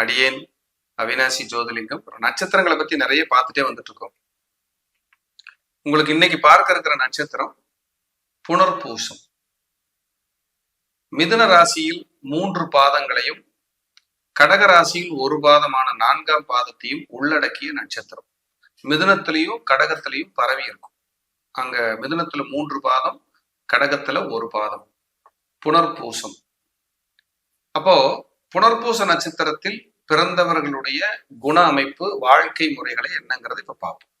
அடியேன் அவினாசி ஜோதிலிங்கம் நட்சத்திரங்களை பத்தி நிறைய பார்த்துட்டே வந்துட்டு இருக்கோம் உங்களுக்கு இன்னைக்கு பார்க்க இருக்கிற நட்சத்திரம் புனர்பூசம். மிதுன ராசியில் மூன்று பாதங்களையும் கடக ராசியில் ஒரு பாதமான நான்காம் பாதத்தையும் உள்ளடக்கிய நட்சத்திரம். மிதுனத்திலையும் கடகத்திலையும் பரவி இருக்கும். அங்க மிதுனத்துல மூன்று பாதம் கடகத்துல ஒரு பாதம். புனர்பூசம். அப்போ புனர்பூச நட்சத்திரத்தில் பிறந்தவர்களுடைய குண அமைப்பு வாழ்க்கை முறைகளை என்னங்கிறத இப்ப பார்ப்போம்.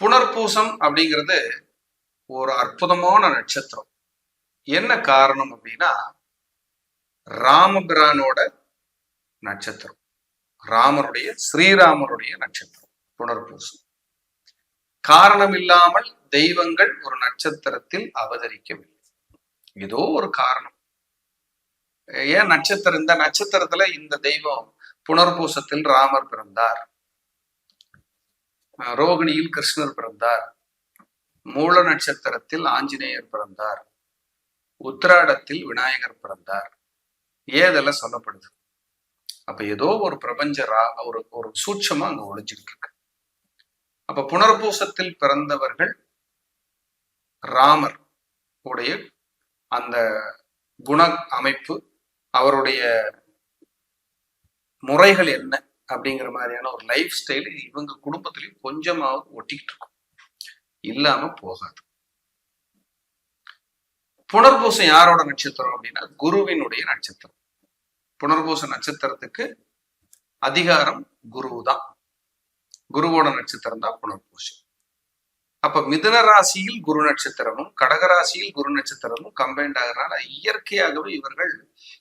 புனர்பூசம் அப்படிங்கிறது ஒரு அற்புதமான நட்சத்திரம். என்ன காரணம் அப்படின்னா ராமபிரானோட நட்சத்திரம். ராமருடைய ஸ்ரீராமருடைய நட்சத்திரம் புனர்பூசம். காரணம் இல்லாமல் தெய்வங்கள் ஒரு நட்சத்திரத்தில் அவதரிக்கவில்லை. ஏதோ ஒரு காரணம். ஏன் நட்சத்திரம்? இந்த நட்சத்திரத்துல இந்த தெய்வம் புனர்பூசத்தில் ராமர் பிறந்தார். ரோகிணியில் கிருஷ்ணர் பிறந்தார். மூல நட்சத்திரத்தில் ஆஞ்சநேயர் பிறந்தார். உத்திராடத்தில் விநாயகர் பிறந்தார். ஏதெல்லாம் சொல்லப்படுது. அப்ப ஏதோ ஒரு பிரபஞ்ச ரா ஒரு ஒரு சூட்சமா அங்க ஒழிஞ்சுக்கிட்டு இருக்கு. அப்ப புனர்பூசத்தில் பிறந்தவர்கள் ராமர் உடைய அந்த குண அமைப்பு அவருடைய முறைகள் என்ன அப்படிங்கிற மாதிரியான ஒரு லைஃப் ஸ்டைல் இவங்க குடும்பத்திலையும் கொஞ்சமாவது ஒட்டிக்கிட்டு இருக்கும். இல்லாம போகாது. புனர்பூசம் யாரோட நட்சத்திரம் அப்படின்னா குருவினுடைய நட்சத்திரம். புனர்பூச நட்சத்திரத்துக்கு அதிகாரம் குரு தான் குருவோட நட்சத்திரம் தான் புனர்பூசம். அப்ப மிதுன ராசியில் குரு நட்சத்திரமும் கடகராசியில் குரு நட்சத்திரமும் கம்பைண்ட் ஆகிறனால இயற்கையாகவே இவர்கள்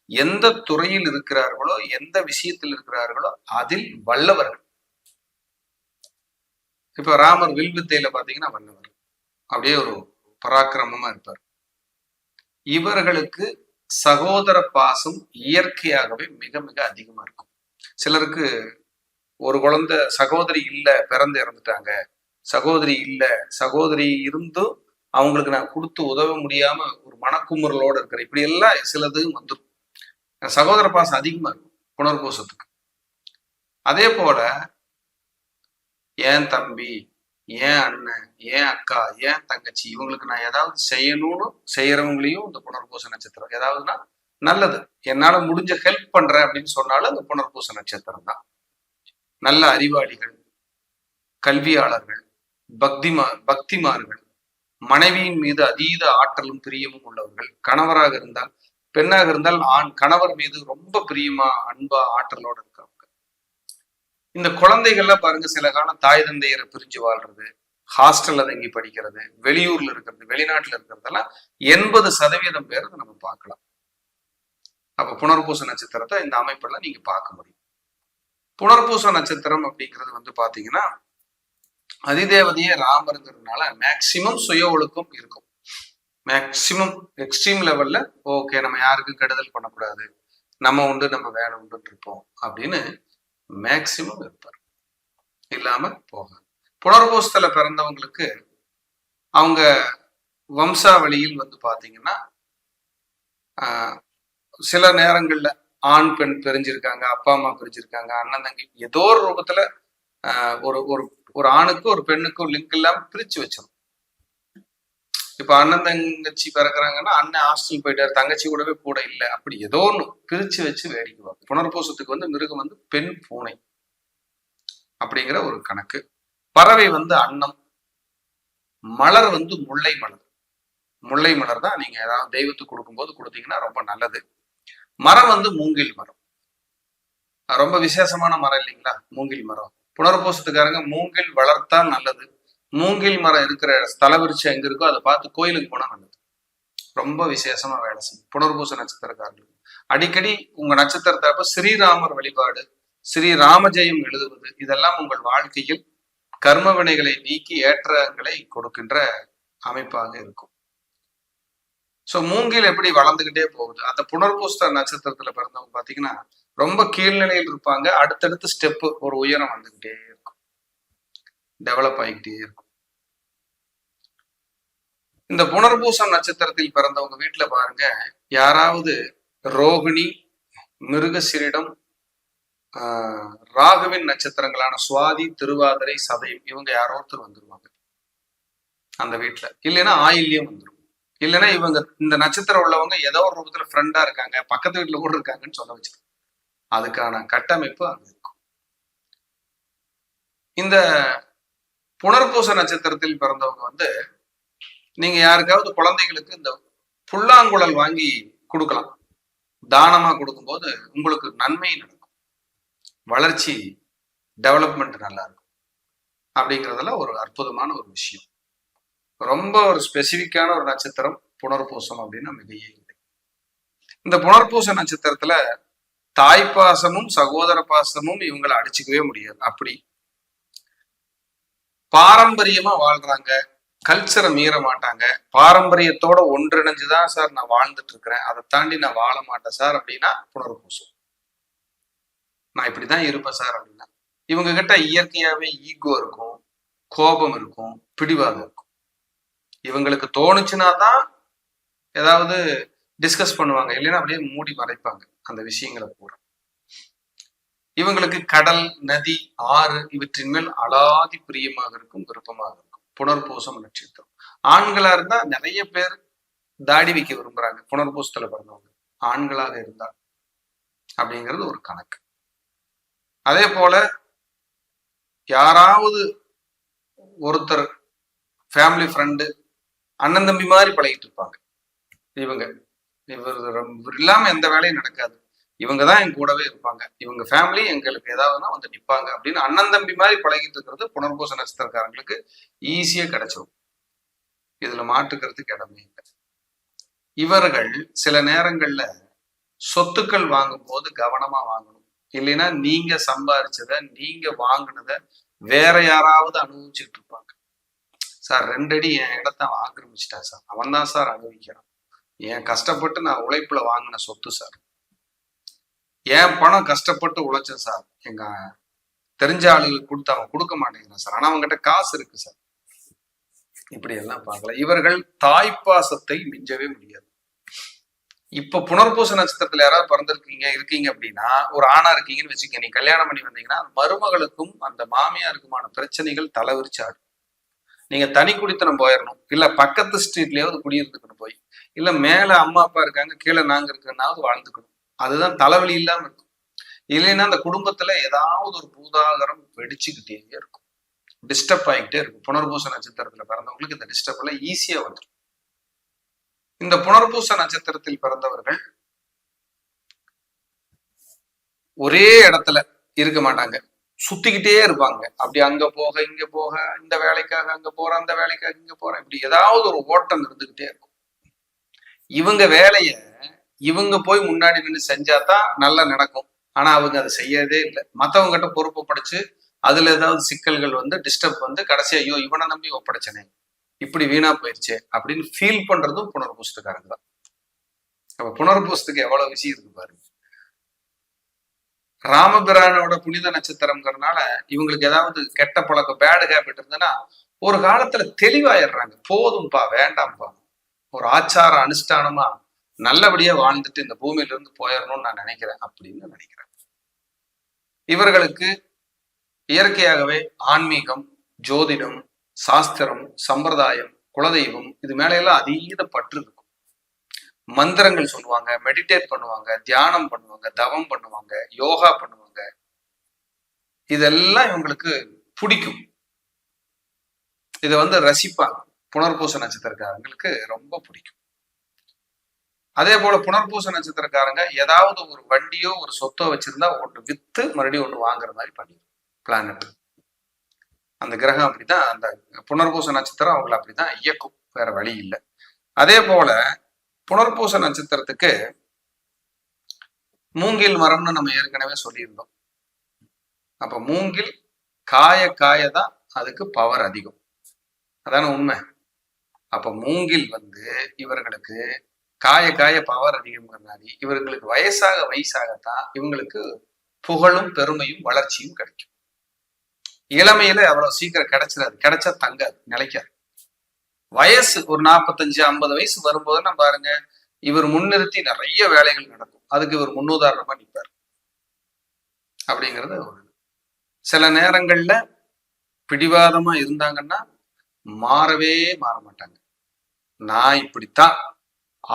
எந்த துறையில் இருக்கிறார்களோ எந்த விஷயத்தில் இருக்கிறார்களோ அதில் வல்லவர்கள். இப்ப ராமர் வில் வித்தையில பாத்தீங்கன்னா வல்லவர். அப்படியே ஒரு பராக்கிரமமா இருப்பார். இவர்களுக்கு சகோதர பாசம் இயற்கையாகவே மிக மிக அதிகமா இருக்கும். சிலருக்கு ஒரு குழந்தை சகோதரி இல்ல பிறந்து இறந்துட்டாங்க சகோதரி இல்ல. சகோதரி இருந்தும் அவங்களுக்கு நான் கொடுத்து உதவ முடியாம ஒரு மனக்குமுறலோட இருக்கிறேன். இப்படி எல்லாம் சிலது வந்துடும் சகோதர பாசம் அதிகமா இருக்கும் புனர்பூசத்துக்கு. அதே போல ஏன் தம்பி ஏன் அண்ணன் ஏன் அக்கா ஏன் தங்கச்சி இவங்களுக்கு நான் ஏதாவது செய்யணும்னு செய்யறவங்களையும் இந்த புனர்பூச நட்சத்திரம். ஏதாவதுன்னா நல்லது. என்னால முடிஞ்ச ஹெல்ப் பண்றேன் அப்படின்னு சொன்னாலும் அந்த புனர்பூச நட்சத்திரம் தான். நல்ல அறிவாளிகள் கல்வியாளர்கள் பக்திமா பக்திமார்கள் மனைவியின் மீது அதீத ஆற்றலும் பிரியமும் உள்ளவர்கள் கணவராக இருந்தால் பெண்ணாக இருந்தால் ஆண் கணவர் மீது ரொம்ப பிரியமா அன்பா ஆற்றலோட இருக்கிறவங்க இந்த குழந்தைகள்லாம் பாருங்க சில காலம் தாய் தந்தையரை பிரிஞ்சு வாழ்றது ஹாஸ்டல்ல தங்கி படிக்கிறது வெளியூர்ல இருக்கிறது வெளிநாட்டுல இருக்கிறதெல்லாம் எண்பது சதவீதம் பேர் நம்ம பார்க்கலாம். அப்ப புனர்பூச நட்சத்திரத்தை இந்த அமைப்பெல்லாம் நீங்க பார்க்க முடியும். புனர்பூச நட்சத்திரம் அப்படிங்கிறது வந்து பாத்தீங்கன்னா அதிதேவதையே ராமருங்கிறதுனால மேக்சிமம் சுய ஒழுக்கம் இருக்கும். மேக்சிமம் எக்ஸ்ட்ரீம் லெவல்ல ஓகே நம்ம யாருக்கும் கெடுதல் பண்ணக்கூடாது. நம்ம உண்டு நம்ம வேலை உண்டு இருப்போம். அப்படின்னு மேக்சிமம் இருப்பார். இல்லாம போகாது. புனர்பூசத்துல பிறந்தவங்களுக்கு அவங்க வம்சாவளியில் வந்து பாத்தீங்கன்னா சில நேரங்கள்ல ஆண் பெண் பிரிஞ்சிருக்காங்க அப்பா அம்மா பிரிஞ்சிருக்காங்க அண்ணன் தங்கி ஏதோ ஒரு ரூபத்துல ஒரு ஒரு ஒரு ஆணுக்கும் ஒரு பெண்ணுக்கும் லிங்க் இல்லாம பிரிச்சு வச்சிடும் இப்ப அண்ணன் தங்கச்சி பிறக்கிறாங்கன்னா அண்ணன் ஹாஸ்டல் போயிட்டாரு தங்கச்சி கூடவே கூட இல்லை. அப்படி ஏதோ ஒன்று பிரிச்சு வச்சு வேடிக்கை பார்க்கும். புனர்பூசத்துக்கு வந்து மிருகம் வந்து பெண் பூனை அப்படிங்கிற ஒரு கணக்கு. பறவை வந்து அன்னம் மலர் வந்து முல்லை மலர். முல்லை மலர் தான் நீங்க ஏதாவது தெய்வத்துக்கு கொடுக்கும்போது கொடுத்தீங்கன்னா ரொம்ப நல்லது. மரம் வந்து மூங்கில் மரம். ரொம்ப விசேஷமான மரம் இல்லைங்களா? மூங்கில் மரம். புனர்பூசத்துக்காரங்க மூங்கில் வளர்த்தா நல்லது. மூங்கில் மரம் இருக்கிற ஸ்தல விருட்சம் எங்க இருக்கோ அதை பார்த்து கோயிலுக்கு போனா நல்லது. ரொம்ப விசேஷமா வேலை செய்யும். புனர்பூச நட்சத்திரக்காரர்கள் அடிக்கடி உங்க நட்சத்திரத்தை அப்ப ஸ்ரீராமர் வழிபாடு ஸ்ரீ ராமஜெயம் எழுதுவது இதெல்லாம் உங்கள் வாழ்க்கையில் கர்ம வினைகளை நீக்கி ஏற்றங்களை கொடுக்கின்ற அமைப்பாக இருக்கும். சோ மூங்கில் எப்படி வளர்ந்துகிட்டே போகுது? அந்த புனர்பூஸ்த நட்சத்திரத்துல பிறந்தவங்க பாத்தீங்கன்னா ரொம்ப கீழ்நிலையில் இருப்பாங்க. அடுத்தடுத்து ஸ்டெப்பு ஒரு உயரம் வந்துகிட்டே இருக்கும். டெவலப் ஆகிக்கிட்டே இருக்கும். இந்த புனர்பூசம் நட்சத்திரத்தில் பிறந்தவங்க வீட்டுல பாருங்க. யாராவது ரோகிணி மிருகசிரிடம் ஆஹ், ராகுவின் நட்சத்திரங்களான சுவாதி திருவாதிரை சதயம் இவங்க யாரோ ஒருத்தர் வந்துருவாங்க. அந்த வீட்டுல இல்லைன்னா ஆயில்யம் வந்துடும் இல்லைன்னா இவங்க இந்த நட்சத்திரம் உள்ளவங்க ஏதோ ஒரு ரூபத்துல ஃப்ரெண்டா இருக்காங்க. பக்கத்து வீட்டுல கூட இருக்காங்கன்னு சொல்ல வச்சிருக்கோம் அதுக்கான கட்டமைப்பு அங்க இருக்கும். இந்த புனர்பூச நட்சத்திரத்தில் பிறந்தவங்க வந்து நீங்க யாருக்காவது குழந்தைகளுக்கு இந்த புல்லாங்குழல் வாங்கி கொடுக்கலாம். தானமா கொடுக்கும்போது உங்களுக்கு நன்மை நடக்கும். வளர்ச்சி டெவலப்மெண்ட் நல்லா இருக்கும். அப்படிங்கிறதுல ஒரு அற்புதமான ஒரு விஷயம். ரொம்ப ஒரு ஸ்பெசிஃபிக்கான ஒரு நட்சத்திரம் புனர்பூசம் அப்படின்னு மிகையே இல்லை. இந்த புனர்பூச நட்சத்திரத்துல தாய் பாசமும் சகோதர பாசமும் இவங்களை அடிச்சுக்கவே முடியாது. அப்படி பாரம்பரியமா வாழ்றாங்க. கல்ச்சரை மீற மாட்டாங்க. பாரம்பரியத்தோட ஒன்றிணைஞ்சுதான் சார் நான் வாழ்ந்துட்டு இருக்கிறேன் அதை தாண்டி நான் வாழ மாட்டேன் சார் அப்படின்னா புனர்பூசம். நான் இப்படிதான் இருப்பேன் சார் அப்படின்னா. இவங்க கிட்ட இயற்கையாவே ஈகோ இருக்கும் கோபம் இருக்கும் பிடிவாதம் இருக்கும். இவங்களுக்கு தோணுச்சுன்னா தான் ஏதாவது டிஸ்கஸ் பண்ணுவாங்க. இல்லைன்னா அப்படியே மூடி மறைப்பாங்க. அந்த விஷயங்களை போறோம் இவங்களுக்கு கடல் நதி ஆறு இவற்றின் மேல் அலாதி பிரியமாக இருக்கும் விருப்பமாக இருக்கும். புனர்பூசம் நட்சத்திரம். ஆண்களா இருந்தா நிறைய பேர் தாடி வைக்க விரும்புறாங்க. புனர்பூசத்துல பிறந்தவங்க. ஆண்களாக இருந்தால் அப்படிங்கிறது ஒரு கணக்கு. அதே போல யாராவது ஒருத்தர் ஃபேமிலி ஃப்ரெண்டு அண்ணன் தம்பி மாதிரி பழகிட்டு இருப்பாங்க. இவங்க இவர் இவர் இல்லாம எந்த வேலையும் நடக்காது. இவங்க தான் என் கூடவே இருப்பாங்க. இவங்க ஃபேமிலி எங்களுக்கு ஏதாவதுனா வந்து நிற்பாங்க அப்படின்னு அண்ணன் தம்பி மாதிரி பழகிட்டு இருக்கிறது புனர்பூச நட்சத்திரக்காரங்களுக்கு ஈஸியா கிடைச்சிடும் இதுல மாற்றுக்கிறதுக்கு இடமே இல்லை. இவர்கள் சில நேரங்கள்ல சொத்துக்கள் வாங்கும் போது கவனமா வாங்கணும். இல்லைன்னா நீங்க சம்பாரிச்சத நீங்க வாங்கினத வேற யாராவது அனுபவிச்சுட்டு இருப்பாங்க. சார் ரெண்டடி என் இடத்த ஆக்கிரமிச்சிட்டா சார். அவன் தான் சார் அனுபவிக்கிறான். என் கஷ்டப்பட்டு நான் உழைப்புல வாங்கின சொத்து சார். என் பணம் கஷ்டப்பட்டு உழைச்சேன் சார். எங்க தெரிஞ்ச ஆளுகளுக்கு கொடுத்து அவன் கொடுக்க மாட்டேங்கிறான் சார். ஆனா அவங்ககிட்ட காசு இருக்கு சார். இப்படி எல்லாம் பார்க்கல. இவர்கள் தாய்ப்பாசத்தை மிஞ்சவே முடியாது. இப்ப புனர்பூச நட்சத்திரத்துல யாராவது பிறந்திருக்கீங்க இருக்கீங்க அப்படின்னா ஒரு ஆணா இருக்கீங்கன்னு வச்சுக்க நீ கல்யாணம் பண்ணி வந்தீங்கன்னா மருமகளுக்கும் அந்த மாமியாருக்குமான பிரச்சனைகள் தலைவிரிச்சாடும் நீங்க தனி குடித்தனம் போயிடணும் இல்ல பக்கத்து ஸ்ட்ரீட்லயாவது குடியிருந்துக்கணும் போய். இல்ல மேல அம்மா அப்பா இருக்காங்க கீழே நாங்க இருக்கிறனாவது வாழ்ந்துக்கணும். அதுதான் தலைவலி இல்லாம இருக்கும். இல்லைன்னா அந்த குடும்பத்துல ஏதாவது ஒரு பூதாகரம் வெடிச்சுக்கிட்டே இருக்கும். டிஸ்டர்ப் ஆகிக்கிட்டே இருக்கும். புனர்பூச நட்சத்திரத்துல பிறந்தவங்களுக்கு இந்த டிஸ்டர்ப் எல்லாம் ஈஸியா வந்துடும் இந்த புனர்பூச நட்சத்திரத்தில் பிறந்தவர்கள் ஒரே இடத்துல இருக்க மாட்டாங்க. சுத்திக்கிட்டே இருப்பாங்க. அப்படி அங்க போக இங்க போக இந்த வேலைக்காக அங்க போறேன் அந்த வேலைக்காக இங்க போறேன். இப்படி ஏதாவது ஒரு ஓட்டம் இருந்துகிட்டே இருக்கும். இவங்க வேலைய இவங்க போய் முன்னாடி நின்று செஞ்சாதான் நல்லா நடக்கும். ஆனா அவங்க அதை செய்யறதே இல்லை. மத்தவங்க கிட்ட பொறுப்பு படைச்சு அதுல ஏதாவது சிக்கல்கள் வந்து டிஸ்டர்ப் வந்து கடைசியா ஐயோ இவனை நம்பி ஒப்படைச்சனே இப்படி வீணா போயிடுச்சு அப்படின்னு ஃபீல் பண்றதும் புனர்பூசத்துக்காரங்க தான். அப்ப புனர்பூசத்துக்கு எவ்வளவு விஷயம் இருக்கு பாருங்க ராமபிரானோட புனித நட்சத்திரம்ங்கிறதுனால இவங்களுக்கு ஏதாவது கெட்ட பழக்கம் பேடு ஹேபிட் இருந்ததுன்னா ஒரு காலத்துல தெளிவாயிடுறாங்க. போதும்பா வேண்டாம்ப்பா ஒரு ஆச்சார அனுஷ்டானமா நல்லபடியா வாழ்ந்துட்டு இந்த பூமியில இருந்து போயிடணும்னு நான் நினைக்கிறேன் அப்படின்னு நினைக்கிறேன். இவர்களுக்கு இயற்கையாகவே ஆன்மீகம் ஜோதிடம் சாஸ்திரம் சம்பிரதாயம் குலதெய்வம் இது மேலையெல்லாம் அதீத பற்று இருக்கும். மந்திரங்கள் சொல்லுவாங்க மெடிடேட் பண்ணுவாங்க தியானம் பண்ணுவாங்க தவம் பண்ணுவாங்க யோகா பண்ணுவாங்க. இதெல்லாம் இவங்களுக்கு பிடிக்கும். இதை வந்து ரசிப்பாங்க. புனர்பூச நட்சத்திரக்காரங்களுக்கு ரொம்ப பிடிக்கும். அதே போல புனர்பூச நட்சத்திரக்காரங்க ஏதாவது ஒரு வண்டியோ ஒரு சொத்தோ வச்சிருந்தா ஒன்று வித்து மறுபடியும் ஒன்று வாங்குற மாதிரி பண்ணிடும் பிளானட் அந்த கிரகம் அப்படிதான் அந்த புனர்பூச நட்சத்திரம் அவங்களை அப்படிதான் இயக்கும். வேற வழி இல்லை. அதே போல புனர்பூச நட்சத்திரத்துக்கு மூங்கில் மரம்னு நம்ம ஏற்கனவே சொல்லியிருந்தோம். அப்ப மூங்கில் காய காய தான் அதுக்கு பவர் அதிகம். அதான உண்மை? அப்ப மூங்கில் வந்து இவர்களுக்கு காய காய பவர் அதிகம்ங்கிறனாடி இவர்களுக்கு வயசாக வயசாகத்தான் இவங்களுக்கு புகழும் பெருமையும் வளர்ச்சியும் கிடைக்கும். இளமையில அவ்வளவு சீக்கிரம் கிடைச்சிடாது கிடைச்சா தங்காது நிலைக்காது. வயசு ஒரு நாற்பத்தஞ்சு ஐம்பது வயசு வரும்போது நம்ம பாருங்க இவர் முன்னிறுத்தி நிறைய வேலைகள் நடக்கும். அதுக்கு இவர் முன்னுதாரணமா நிற்பார் அப்படிங்கிறது ஒரு சில நேரங்கள்ல பிடிவாதமா இருந்தாங்கன்னா மாறவே மாற மாட்டாங்க நான் இப்படித்தான்.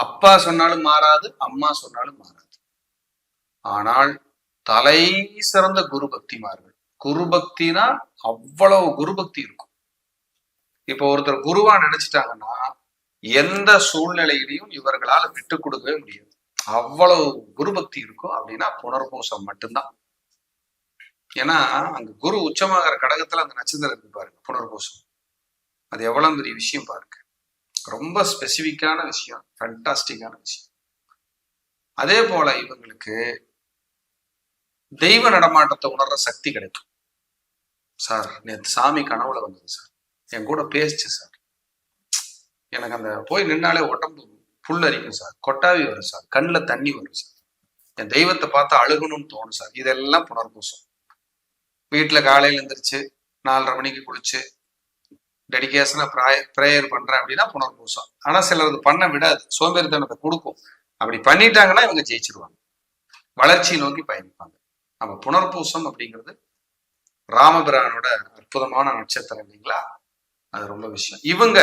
அப்பா சொன்னாலும் மாறாது அம்மா சொன்னாலும் மாறாது. ஆனால் தலை சிறந்த குரு பக்திமார்கள். குரு பக்தினா அவ்வளவு குரு பக்தி இருக்கும். இப்போ ஒருத்தர் குருவா நினைச்சிட்டாங்கன்னா எந்த சூழ்நிலையிலையும் இவர்களால விட்டு கொடுக்கவே முடியாது. அவ்வளவு குரு பக்தி இருக்கும் அப்படின்னா புனர்பூசம் மட்டும்தான். ஏன்னா அங்க குரு உச்சமாகிற கடகத்துல அந்த நட்சத்திரம் இருக்கு பாருங்க புனர்பூசம். அது எவ்வளவு பெரிய விஷயம் பாருங்க. ரொம்ப ஸ்பெசிஃபிக்கான விஷயம் ஃபண்டாஸ்டிக்கான விஷயம். அதே போல இவங்களுக்கு தெய்வ நடமாட்டத்தை உணர்ற சக்தி கிடைக்கும். சார் நேற்று சாமி கனவுல வந்தது சார். என் கூட பேசிச்சு சார். எனக்கு அந்த போய் நின்னாலே உடம்பு புல்லரிக்கும் சார். கொட்டாவி வரும் சார். கண்ணில் தண்ணி வரும் சார். என் தெய்வத்தை பார்த்து அழுகணும்னு தோணும் சார். இதெல்லாம் புனர்பூசம். வீட்டில் காலையில் எழுந்திரிச்சு நாலரை மணிக்கு குளிச்சு டெடிகேஷனாக ப்ராய ப்ரேயர் பண்ணுறேன் அப்படின்னா புனர்பூசம். ஆனால் சிலர் அது பண்ண விடாது. சோம்பேறித்தனத்தை கொடுக்கும். அப்படி பண்ணிட்டாங்கன்னா இவங்க ஜெயிச்சிருவாங்க. வளர்ச்சியை நோக்கி பயணிப்பாங்க. நம்ம புனர்பூசம் அப்படிங்கிறது ராமபிரானோட அற்புதமான நட்சத்திரம் இல்லைங்களா? அது ரொம்ப விஷயம். இவங்க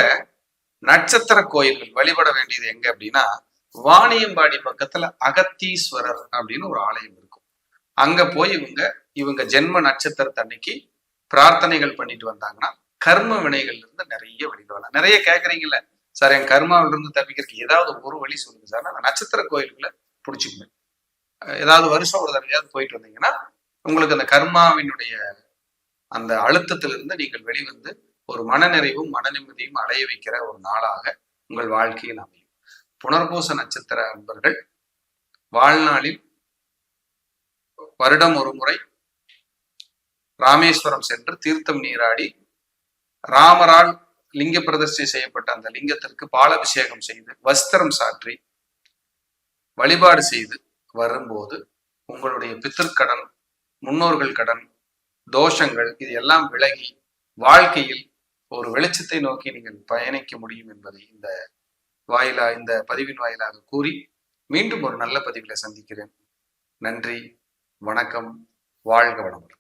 நட்சத்திர கோயில்கள் வழிபட வேண்டியது எங்க அப்படின்னா வாணியம்பாடி பக்கத்துல அகத்தீஸ்வரர் அப்படின்னு ஒரு ஆலயம் இருக்கும். அங்க போய் இவங்க இவங்க ஜென்ம நட்சத்திரத்தன்னைக்கு பிரார்த்தனைகள் பண்ணிட்டு வந்தாங்கன்னா கர்ம வினைகள்ல இருந்து நிறைய வெளியில வரலாம். நிறைய கேக்குறீங்கல்ல சார் என் கர்மாவில இருந்து தப்பிக்கிறதுக்கு ஏதாவது ஒரு வழி சொல்லுங்க சார். நான் நட்சத்திர கோயில்களை பிடிச்சிக்குவேன். ஏதாவது வருஷம் ஒரு தடவையாவது போயிட்டு வந்தீங்கன்னா உங்களுக்கு அந்த கர்மாவினுடைய அந்த அழுத்தத்திலிருந்து நீங்கள் வெளிவந்து ஒரு மனநிறைவும் மன நிம்மதியும் அடைய வைக்கிற ஒரு நாளாக உங்கள் வாழ்க்கையில் அமையும். புனர்பூச நட்சத்திர அன்பர்கள் வாழ்நாளில் வருடம் ஒரு முறை ராமேஸ்வரம் சென்று தீர்த்தம் நீராடி ராமரால் லிங்க பிரதிஷ்டை செய்யப்பட்ட அந்த லிங்கத்திற்கு பாலாபிஷேகம் செய்து வஸ்திரம் சாற்றி வழிபாடு செய்து வரும்போது உங்களுடைய பித்திருக்கடன் முன்னோர்கள் கடன் தோஷங்கள் இது எல்லாம் விலகி வாழ்க்கையில் ஒரு வெளிச்சத்தை நோக்கி நீங்கள் பயணிக்க முடியும் என்பதை இந்த வாயிலா இந்த பதிவின் வாயிலாக கூறி மீண்டும் ஒரு நல்ல பதிவில் சந்திக்கிறேன். நன்றி வணக்கம் வாழ்க வளமுடன்.